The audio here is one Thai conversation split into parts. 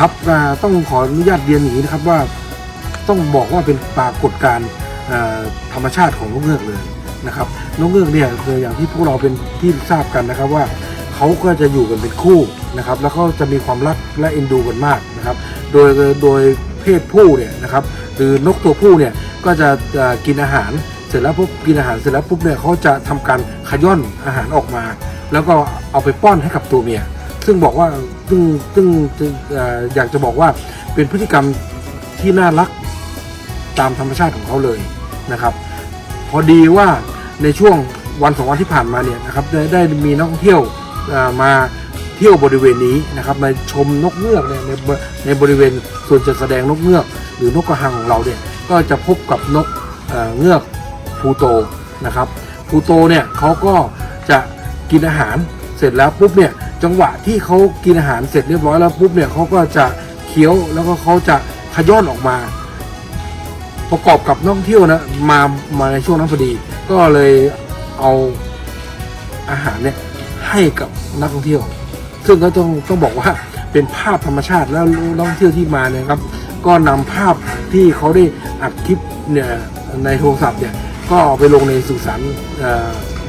ครับต้องขออนุญาตเรียนอย่างนี้นะครับว่าต้องบอกว่าเป็นปรากฏการณ์ธรรมชาติของนกเงือกเลยนะครับนกเงือกเนี่ยคืออย่างที่พวกเราเป็นที่ทราบกันนะครับว่าเขาก็จะอยู่กันเป็นคู่นะครับ แล้วก็จะมีความรักและเอ็นดูกันมากนะครับ โดยโดยเพศผู้เนี่ยนะครับหรือนกตัวผู้เนี่ยก็จะกินอาหารเสร็จแล้วปุ๊บกินอาหารเสร็จแล้วปุ๊บเนี่ยเขาจะทำการขย้อนอาหารออกมา แล้วก็เอาไปป้อนให้กับตัวเมีย ซึ่งบอกว่า ซึ่งซึ่งอยากจะบอกว่าเป็นพฤติกรรมที่น่ารักตามธรรมชาติของเขาเลยนะครับ พอดีว่าในช่วงวันสองวันที่ผ่านมาเนี่ยนะครับได้ได้มีนักท่องเที่ยวมาเที่ยวบริเวณนี้นะครับมาชมนกเงือกเนี่ยในบในบริเวณส่วนจัดแสดงนกเงือก หรือนกกระหังของเราเนี่ยก็จะพบกับนกเเงือกพูโตนะครับพูโตเนี่ยเขาก็จะกินอาหารเสร็จแล้วปุ๊บเนี่ย จังหวะที่เขากินอาหารเสร็จเรียบร้อยแล้วปุ๊บเนี่ยเขาก็จะเคี้ยวแล้วก็เขาจะขย้อนออกมา ประกอบกับนักท่องเที่ยวนะมามาในช่วงนั้นพอดี ก็เลยเอาอาหารเนี่ยให้กับนักท่องเที่ยว ซึ่งก็ต้องต้องบอกว่าเป็นภาพธรรมชาติแล้วนักท่องเที่ยวที่มาเนี่ยครับ ก็นำภาพที่เขาได้อัดคลิปเนี่ยในโทรศัพท์เนี่ยก็เอาไปลงในสื่อสาร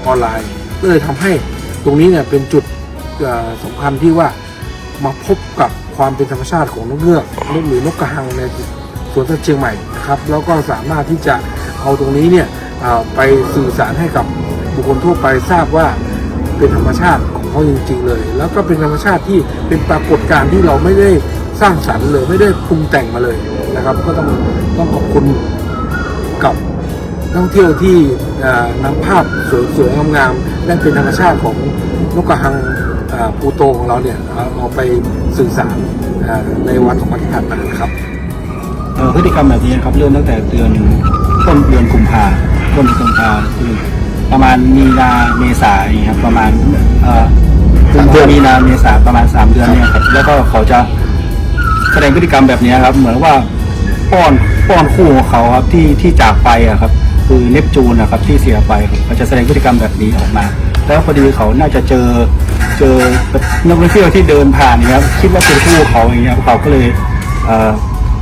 ออนไลน์ก็เลยทำให้ตรงนี้เนี่ยเป็นจุด สำคัญที่ว่ามาพบกับความเป็นธรรมชาติของนกเงือกนกหรือนกกระหังในสวนสัตว์เชียงใหม่นะครับแล้วก็สามารถที่จะเอาตรงนี้เนี่ยไปสื่อสารให้กับบุคคลทั่วไปทราบว่าเป็นธรรมชาติของเขาจริง ๆ เลย แล้วก็เป็นธรรมชาติที่เป็นปรากฏการณ์ที่เราไม่ได้สร้างสรรค์เลยไม่ได้ปรุงแต่งมาเลยนะครับ ก็ต้องต้องขอบคุณกับนักท่องเที่ยวที่เอ่อนำภาพสวยๆงามๆและเป็นธรรมชาติของนกกระหัง ปูโตของเราเนี่ยเอาไปสื่อสารในวันสองวันที่ผ่านมานะครับพฤติกรรมแบบนี้นะครับเริ่มตั้งแต่เดือนต้นเดือนกุมภาต้นกุมภาคือประมาณมีนาเมษาครับประมาณเอ่อกุมภามีนาเมษาประมาณสามเดือนเนี่ยครับแล้วก็เขาจะแสดงพฤติกรรมแบบนี้ครับ เหมือนว่าป้อนป้อนคู่ของเขาครับที่ที่จากไปอะครับ คือเนปจูนนะครับที่เสียไปเขาจะแสดงพฤติกรรมแบบนี้ออกมา แล้วพอดีเขาน่าจะเจอเจอแบบนักท่องเที่ยวที่เดินผ่านเนี่ยครับคิดว่าเป็นคู่เขาอย่างเงี้ยเขาก็เลยเอ่อ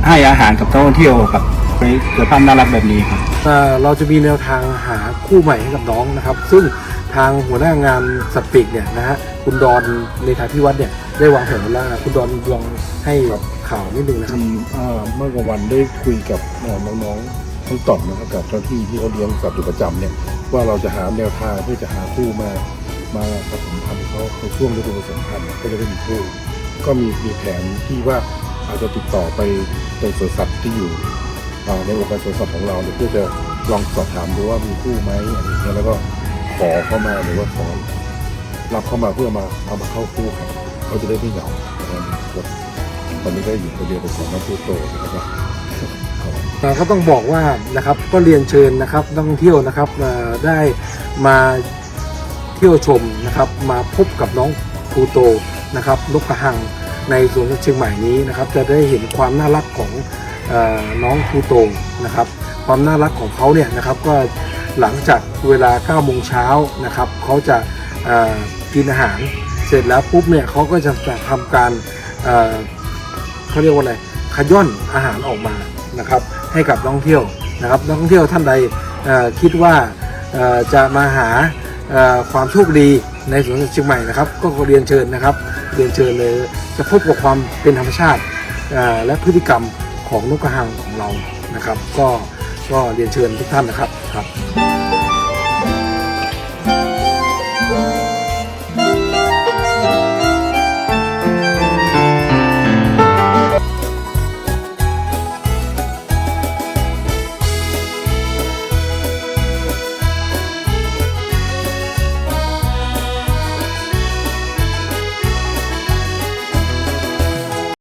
ให้อาหารกับนักท่องเที่ยวครับไปเกิดภาพน่ารักแบบนี้ครับเอ่อเราจะมีแนวทางหาคู่ใหม่ให้กับน้องนะครับ ซึ่งทางหัวหน้างานสปีกเนี่ยนะฮะคุณดอนเลขาพิวัตรเนี่ยได้วางแผนไว้แล้วคุณดอนลองให้ข่าวนิดนึงนะครับอืมอ่าเมื่อกลางวันได้คุยกับเอ่อน้องๆ ทั้งต่อมนะครับกับเจ้าที่ที่เขาเลี้ยงสัตว์อยู่ประจำเนี่ยว่าเราจะหาแนวทางเพื่อจะหาคู่มามาผสมพันธุ์เขาในช่วงฤดูผสมพันธุ์ก็จะได้มีคู่ก็มีมีแผนที่ว่าอาจจะติดต่อไปในสวนสัตว์ที่อยู่ในองค์การสวนสัตว์ของเราเนี่ยเพื่อจะลองสอบถามดูว่ามีคู่ไหมอะไรเงี้ยแล้วก็ขอเข้ามาหรือว่าขอรับเข้ามาเพื่อมาเอามาเข้าคู่กันเขาจะได้ไม่เหงาตอนนี้ก็อยู่คนเดียวเป็นของน้องผู้โตนะครับ ก็ต้องบอกว่านะครับก็เรียนเชิญนะครับนักท่องเที่ยวนะครับได้มาเที่ยวชมนะครับมาพบกับน้องพลูโตนะครับนกกระหังในสวนสัตว์เชียงใหม่นี้นะครับ จะได้เห็นความน่ารักของอน้องพลูโตนะครับ ความน่ารักของเขาเนี่ยนะครับก็หลังจากเวลา9โมงเช้านะครับเขาจะกินอาหารเสร็จแล้วปุ๊บเนี่ยเขาก็จะทำการเอ่อเขาเรียกว่าอะไรขย้อนอาหารออกมา นะครับให้กับนักท่องเที่ยวนะครับนักท่องเที่ยวท่านใดคิดว่าจะมาหาความโชคดีในสวนสัตว์เชียงใหม่นะครับ ก็เรียนเชิญนะครับ เรียนเชิญเลยจะพบกับความเป็นธรรมชาติและพฤติกรรมของนกกระหังของเรานะครับ ก็ก็เรียนเชิญทุกท่านนะครับครับ